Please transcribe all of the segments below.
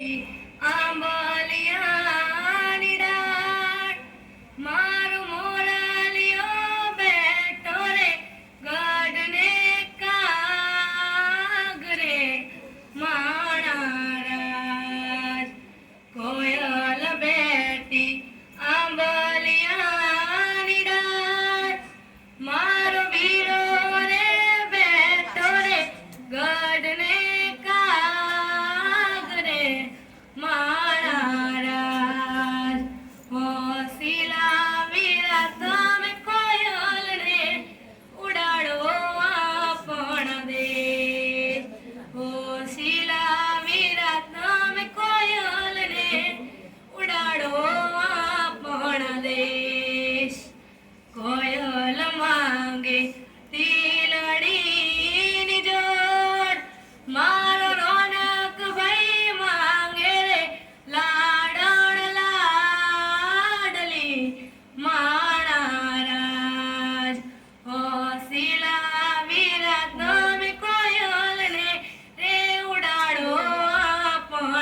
I'm a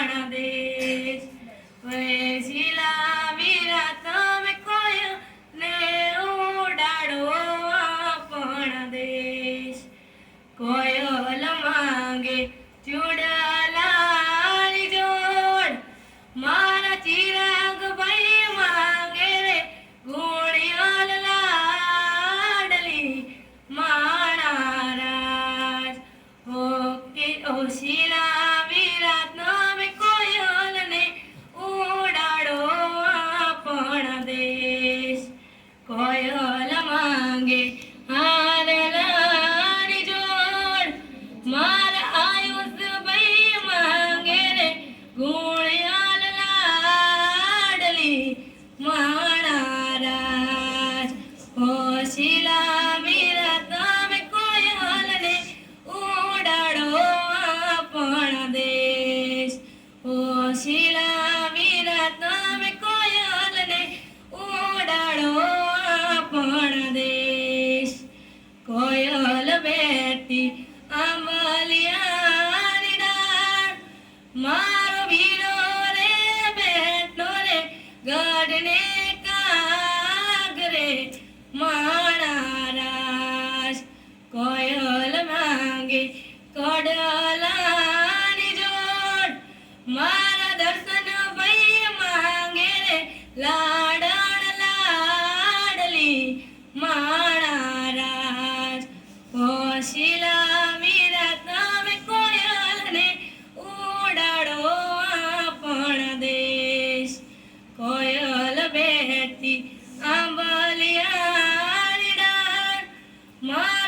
આપણ દેશ વેશીલા વીરા તમે કોયલને ઉડાડો આપણ દેશ. કોયલ માંગે ચૂડાલાની જોડ. મારા ચિરાગ ભાઈ માંગે રે ગુણિયાલ લાડલી માણારાજ હો કે ઓ ઉડાડો આપણ દેશ. કોયલ ડાળ. મારો ભીરો રે, બેઠો કાગરે માણારાજ કોયલ માંગે કડલાની જોડ. મારા ભાઈ માંગે રે લાડણ માણારાજ હોશીલા વીરા તમે કોયલને ઉડાડો આપણ દેશ. કોયલ આંબલિયાની ડાળ. મારા